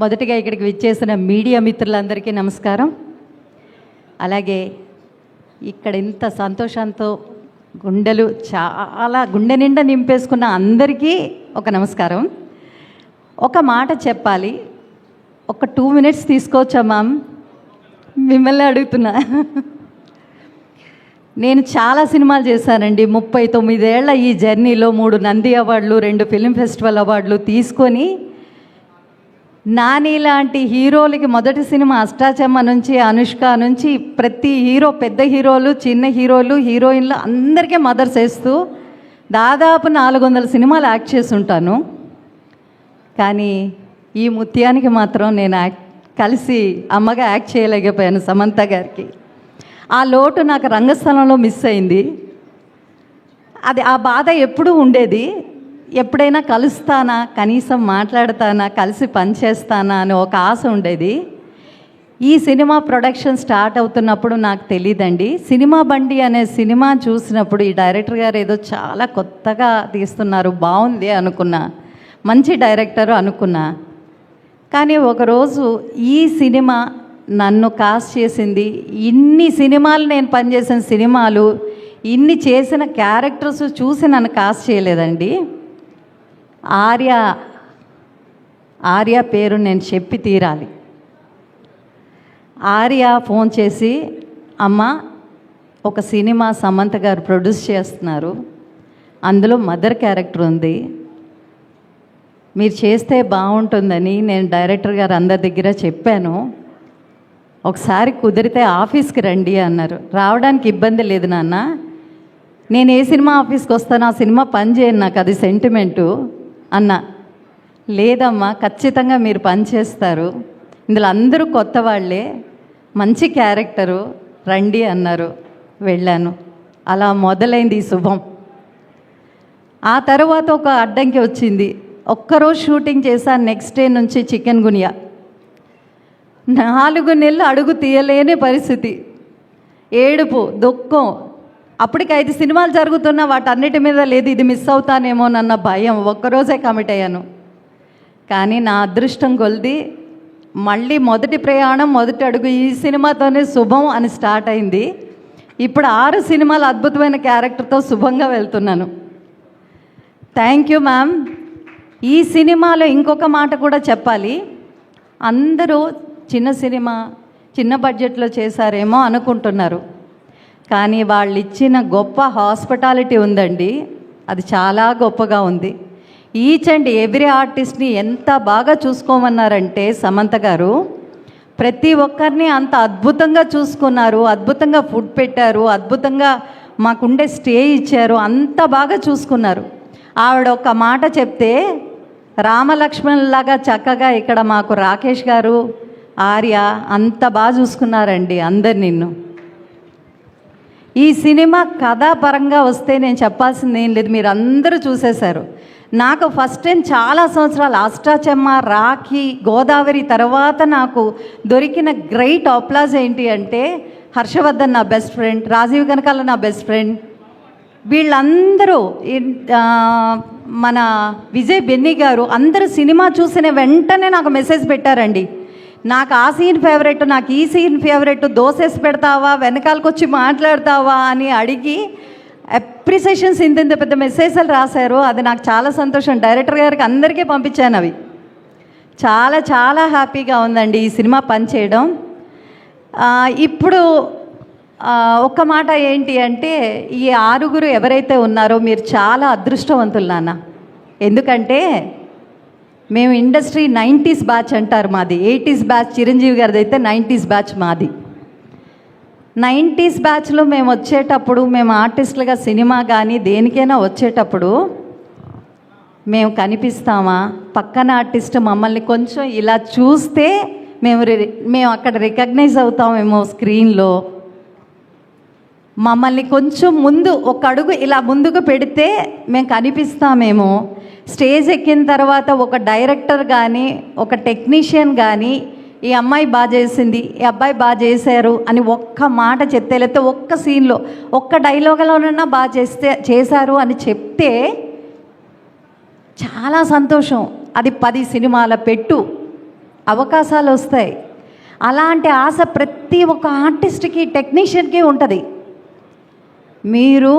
మొదటిగా ఇక్కడికి విచ్చేసిన మీడియా మిత్రులందరికీ నమస్కారం. అలాగే ఇక్కడ ఇంత సంతోషంతో గుండెలు చాలా గుండె నిండా నింపేసుకున్న అందరికీ ఒక నమస్కారం. ఒక మాట చెప్పాలి. ఒక టూ మినిట్స్ తీసుకోవచ్చా మ్యామ్? మిమ్మల్ని అడుగుతున్నా. నేను చాలా సినిమాలు చేశానండి. ముప్పై తొమ్మిదేళ్ళ ఈ జర్నీలో మూడు నంది అవార్డులు రెండు ఫిలిం ఫెస్టివల్ అవార్డులు తీసుకొని నాని లాంటి హీరోలకి మొదటి సినిమా అష్టాచమ్మ నుంచి అనుష్క నుంచి ప్రతి హీరో పెద్ద హీరోలు చిన్న హీరోలు హీరోయిన్లు అందరికీ మదర్స్ వేస్తూ దాదాపు నాలుగు వందల సినిమాలు యాక్ట్ చేసి ఉంటాను కానీ ఈ ముత్యానికి మాత్రం నేను యాక్ట్ కలిసి అమ్మగా యాక్ట్ చేయలేకపోయాను సమంత గారికి. ఆ లోటు నాకు రంగస్థలంలో మిస్ అయింది. అది ఆ బాధ ఎప్పుడూ ఉండేది. ఎప్పుడైనా కలుస్తానా? కనీసం మాట్లాడతానా? కలిసి పనిచేస్తానా? అని ఒక ఆశ ఉండేది. ఈ సినిమా ప్రొడక్షన్ స్టార్ట్ అవుతున్నప్పుడు నాకు తెలియదండి సినిమా బండి అనే సినిమా చూసినప్పుడు ఈ డైరెక్టర్ గారు ఏదో చాలా కొత్తగా తీస్తున్నారు బాగుంది అనుకున్నా. మంచి డైరెక్టర్ అనుకున్నా. కానీ ఒకరోజు ఈ సినిమా నన్ను కాస్ట్ చేసింది. ఇన్ని సినిమాలు నేను పనిచేసిన సినిమాలు ఇన్ని చేసిన క్యారెక్టర్స్ చూసి నన్ను కాస్ట్ చేయలేదండి. ఆర్య ఆర్య పేరు నేను చెప్పి తీరాలి. ఆర్య ఫోన్ చేసి అమ్మ ఒక సినిమా సమంత గారు ప్రొడ్యూస్ చేస్తున్నారు. అందులో మదర్ క్యారెక్టర్ ఉంది. మీరు చేస్తే బాగుంటుందని నేను డైరెక్టర్ గారు అందరి దగ్గర చెప్పాను. ఒకసారి కుదిరితే ఆఫీస్కి రండి అన్నారు. రావడానికి ఇబ్బంది లేదు నాన్న. నేను ఏ సినిమా ఆఫీస్కి వస్తాను ఆ సినిమా పని చేయను నాకు అది సెంటిమెంటు అన్న లేదమ్మా ఖచ్చితంగా మీరు పని చేస్తారు. ఇందులో అందరూ కొత్త వాళ్ళే మంచి క్యారెక్టరు రండి అన్నారు వెళ్ళాను. అలా మొదలైంది ఈ శుభం. ఆ తర్వాత ఒక అడ్డంకి వచ్చింది. ఒక్కరోజు షూటింగ్ చేశాను నెక్స్ట్ డే నుంచి చికెన్ గునియా. నాలుగు నెలలు అడుగు తీయలేని పరిస్థితి. ఏడుపు దుఃఖం అప్పటికి ఐదు సినిమాలు జరుగుతున్నా వాటన్నిటి మీద లేదు ఇది మిస్ అవుతానేమోనన్న భయం. ఒక్కరోజే కమిట్ అయ్యాను. కానీ నా అదృష్టం కొలిది మళ్ళీ మొదటి ప్రయాణం మొదటి అడుగు ఈ సినిమాతోనే శుభం అని స్టార్ట్ అయింది. ఇప్పుడు ఆరు సినిమాలు అద్భుతమైన క్యారెక్టర్తో శుభంగా వెళ్తున్నాను. థ్యాంక్ యూ మ్యామ్ ఈ సినిమాలో ఇంకొక మాట కూడా చెప్పాలి. అందరూ చిన్న సినిమా చిన్న బడ్జెట్లో చేశారేమో అనుకుంటున్నారు. కానీ వాళ్ళు ఇచ్చిన గొప్ప హాస్పిటాలిటీ ఉందండి. అది చాలా గొప్పగా ఉంది. ఈచ్ అండ్ ఎవ్రీ ఆర్టిస్ట్ని ఎంత బాగా చూసుకోమన్నారంటే సమంత గారు ప్రతి ఒక్కరిని అంత అద్భుతంగా చూసుకున్నారు. అద్భుతంగా ఫుడ్ పెట్టారు. అద్భుతంగా మాకుండే స్టే ఇచ్చారు. అంత బాగా చూసుకున్నారు. ఆవిడ ఒక మాట చెప్తే రామలక్ష్మణులాగా చక్కగా ఇక్కడ మాకు రాకేష్ గారు ఆర్య అంత బాగా చూసుకున్నారండి అందరు నిన్ను. ఈ సినిమా కథాపరంగా వస్తే నేను చెప్పాల్సింది ఏం లేదు మీరు అందరూ చూసేశారు. నాకు ఫస్ట్ టైం చాలా సంవత్సరాలు అష్టాచెమ్మ రాఖీ గోదావరి తర్వాత నాకు దొరికిన గ్రేట్ అప్లాజ్ ఏంటి అంటే హర్షవర్ధన్ నా బెస్ట్ ఫ్రెండ్ రాజీవ్ కనకాల నా బెస్ట్ ఫ్రెండ్ వీళ్ళందరూ మన విజయ్ బెన్నీ గారు అందరూ సినిమా చూసిన వెంటనే నాకు మెసేజ్ పెట్టారండి. నాకు ఆ సీన్ ఫేవరెట్ నాకు ఈ సీన్ ఫేవరెట్ దోసేసి పెడతావా వెనకాలకు వచ్చి మాట్లాడతావా అని అడిగి అప్రిసియేషన్స్ ఇంత ఇంత పెద్ద మెసేజ్లు రాశారు. అది నాకు చాలా సంతోషం. డైరెక్టర్ గారికి అందరికీ పంపించాను అవి. చాలా చాలా హ్యాపీగా ఉందండి ఈ సినిమా పనిచేయడం. ఇప్పుడు ఒక్క మాట ఏంటి అంటే ఈ ఆరుగురు ఎవరైతే ఉన్నారో మీరు చాలా అదృష్టవంతులు నాన్న. ఎందుకంటే మేము ఇండస్ట్రీ నైంటీస్ బ్యాచ్ అంటారు మాది. ఎయిటీస్ బ్యాచ్ చిరంజీవి గారిది అయితే నైంటీస్ బ్యాచ్ మాది. నైంటీస్ బ్యాచ్లో మేము వచ్చేటప్పుడు మేము ఆర్టిస్టులుగా సినిమా కానీ దేనికైనా వచ్చేటప్పుడు మేము కనిపిస్తామా? పక్కన ఆర్టిస్ట్ మమ్మల్ని కొంచెం ఇలా చూస్తే మేము రి- మేము అక్కడ రికగ్నైజ్ అవుతామేమో స్క్రీన్లో మమ్మల్ని కొంచెం ముందు ఒక అడుగు ఇలా ముందుకు పెడితే మేము కనిపిస్తామేమో. స్టేజ్ ఎక్కిన తర్వాత ఒక డైరెక్టర్ కానీ ఒక టెక్నీషియన్ కానీ ఈ అమ్మాయి బాగా చేసింది ఈ అబ్బాయి బాగా చేశారు అని ఒక్క మాట చెప్తే లేకపోతే ఒక్క సీన్లో ఒక్క డైలాగులోనన్నా బాగా చేస్తే చేశారు అని చెప్తే చాలా సంతోషం. అది పది సినిమాల పెట్టు అవకాశాలు వస్తాయి. అలాంటి ఆశ ప్రతి ఒక్క ఆర్టిస్ట్కి టెక్నీషియన్కి ఉంటుంది. మీరు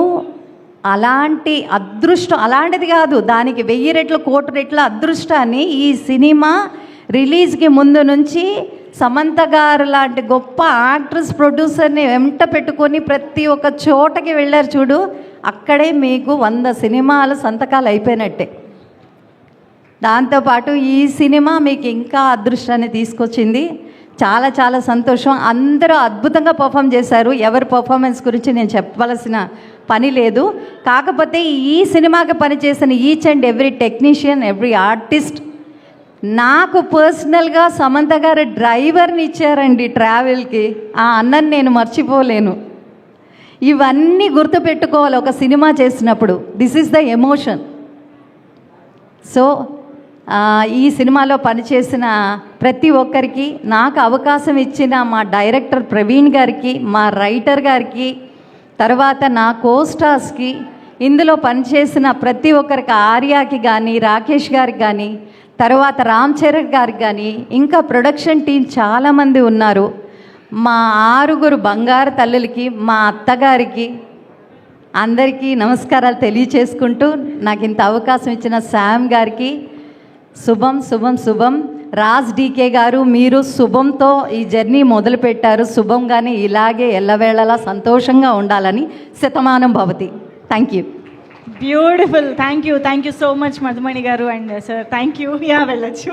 అలాంటి అదృష్టం అలాంటిది కాదు. దానికి వెయ్యి రెట్లు కోటి రెట్ల అదృష్టాన్ని ఈ సినిమా రిలీజ్కి ముందు నుంచి సమంత గారు లాంటి గొప్ప యాక్ట్రెస్ ప్రొడ్యూసర్ని వెంట పెట్టుకొని ప్రతి ఒక్క చోటకి వెళ్ళారు చూడు. అక్కడే మీకు వంద సినిమాలు సంతకాలు అయిపోయినట్టే. దాంతోపాటు ఈ సినిమా మీకు ఇంకా అదృష్టాన్ని తీసుకొచ్చింది. చాలా చాలా సంతోషం. అందరూ అద్భుతంగా పర్ఫామ్ చేశారు. ఎవరి పర్ఫార్మెన్స్ గురించి నేను చెప్పవలసిన పని లేదు. కాకపోతే ఈ సినిమాకి పనిచేసిన each and every technician every artist నాకు పర్సనల్గా సమంత గారు డ్రైవర్ని ఇచ్చారండి ట్రావెల్కి ఆ అన్నని నేను మర్చిపోలేను. ఇవన్నీ గుర్తుపెట్టుకోవాలి ఒక సినిమా చేసినప్పుడు. This is the emotion so ఈ సినిమాలో పనిచేసిన ప్రతి ఒక్కరికి నాకు అవకాశం ఇచ్చిన మా డైరెక్టర్ ప్రవీణ్ గారికి మా రైటర్ గారికి తర్వాత నా కోస్టార్స్కి ఇందులో పనిచేసిన ప్రతి ఒక్కరికి ఆర్యాకి కానీ రాకేష్ గారికి కానీ తర్వాత రామ్ చరణ్ గారికి కానీ ఇంకా ప్రొడక్షన్ టీం చాలామంది ఉన్నారు. మా ఆరుగురు బంగారు తల్లులకి మా అత్తగారికి అందరికీ నమస్కారాలు తెలియచేసుకుంటూ నాకు ఇంత అవకాశం ఇచ్చిన శామ్ గారికి శుభం శుభం శుభం. రాజ్ డీకే గారు మీరు శుభంతో ఈ జర్నీ మొదలుపెట్టారు. శుభం కానీ ఇలాగే ఎల్లవేళలా సంతోషంగా ఉండాలని శతమానం భవతి. Thank you beautiful thank you thank you so much Madhumani గారు. And sir thank you yeah వెళ్ళచ్చు.